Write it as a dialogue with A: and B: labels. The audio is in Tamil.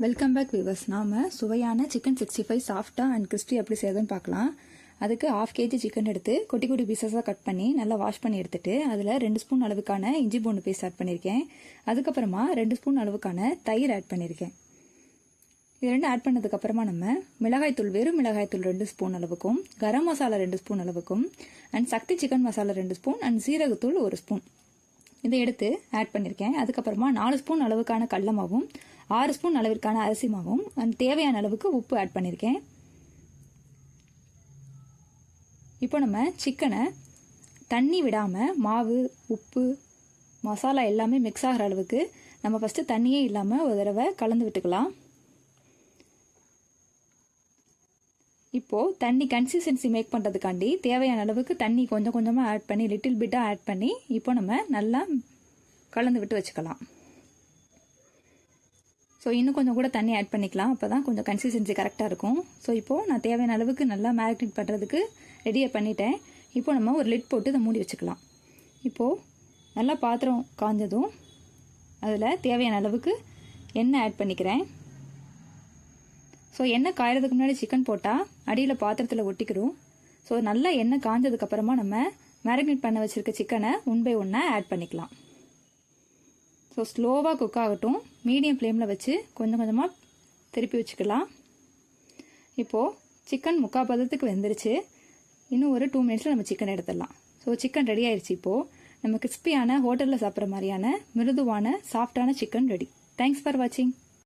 A: வெல்கம் பேக் விவர்ஸ் நாம் சுவையான சிக்கன் சிக்ஸ்டி ஃபைவ் சாஃப்டாக அண்ட் கிறிஸ்பி எப்படி செய்யுதுன்னு பார்க்கலாம். அதுக்கு ஆஃப் கேஜி சிக்கன் எடுத்து குட்டி குட்டி பீசஸாக கட் பண்ணி நல்லா வாஷ் பண்ணி எடுத்துட்டு அதில் ரெண்டு ஸ்பூன் அளவுக்கான இஞ்சி பூண்டு பேஸ்ட் ஆட் பண்ணியிருக்கேன் அதுக்கப்புறமா ரெண்டு ஸ்பூன் அளவுக்கான தயிர் ஆட் பண்ணியிருக்கேன் இது ரெண்டு ஆட் பண்ணதுக்கப்புறமா நம்ம மிளகாய்த்தூள் வெறும் மிளகாய்த்தூள் ரெண்டு ஸ்பூன் அளவுக்கும் கரம் மசாலா ரெண்டு ஸ்பூன் அளவுக்கும் அண்ட் சக்தி சிக்கன் மசாலா ரெண்டு ஸ்பூன் அண்ட் சீரகத்தூள் ஒரு ஸ்பூன் இதை எடுத்து ஆட் பண்ணியிருக்கேன் அதுக்கப்புறமா நாலு ஸ்பூன் அளவுக்கான கடல மாவும் ஆறு ஸ்பூன் அளவிற்கான அரிசி மாவும் தேவையான அளவுக்கு உப்பு ஆட் பண்ணியிருக்கேன் இப்போ நம்ம சிக்கனை தண்ணி விடாமல் மாவு உப்பு மசாலா எல்லாமே மிக்ஸ் ஆகிற அளவுக்கு நம்ம ஃபஸ்ட்டு தண்ணியே இல்லாமல் ஒரு தடவை கலந்து விட்டுக்கலாம். இப்போது தண்ணி கன்சிஸ்டன்சி மேக் பண்ணுறதுக்காண்டி தேவையான அளவுக்கு தண்ணி கொஞ்சம் கொஞ்சமாக ஆட் பண்ணி லிட்டில் பிட்டாக ஆட் பண்ணி இப்போ நம்ம நல்லா கலந்து விட்டு வச்சுக்கலாம். ஸோ இன்னும் கொஞ்சம் கூட தண்ணி ஆட் பண்ணிக்கலாம். அப்போ தான் கொஞ்சம் கன்சிஸ்டன்சி கரெக்டாக இருக்கும். ஸோ இப்போது நான் தேவையான அளவுக்கு நல்லா மேரினேட் பண்ணுறதுக்கு ரெடியாக பண்ணிட்டேன். இப்போ நம்ம ஒரு லிட் போட்டு இதை மூடி வச்சுக்கலாம். இப்போது நல்லா பாத்திரம் காஞ்சதும் அதில் தேவையான அளவுக்கு எண்ணெய் ஆட் பண்ணிக்கிறேன். ஸோ எண்ணெய் காயறதுக்கு முன்னாடி சிக்கன் போட்டால் அடியில் பாத்திரத்தில் ஒட்டிக்கிறோம் ஸோ நல்லா எண்ணெய் காஞ்சதுக்கப்புறமா நம்ம மேரினேட் பண்ண வச்சுருக்க சிக்கனை ஒன் பை ஒன்னாக ஆட் பண்ணிக்கலாம். ஸோ ஸ்லோவாக குக் ஆகட்டும். மீடியம் ஃப்ளேமில் வச்சு கொஞ்சம் கொஞ்சமாக திருப்பி வச்சுக்கலாம். இப்போது சிக்கன் முக்கால் பதத்துக்கு வெந்துருச்சு. இன்னும் ஒரு டூ மினிட்ஸில் நம்ம சிக்கன் எடுத்துடலாம். ஸோ சிக்கன் ரெடி ஆயிடுச்சு இப்போது நம்ம கிறிஸ்பியான ஹோட்டலில் சாப்பிட்ற மாதிரியான மிருதுவான சாஃப்டான சிக்கன் ரெடி தேங்க்ஸ் ஃபார் வாட்சிங்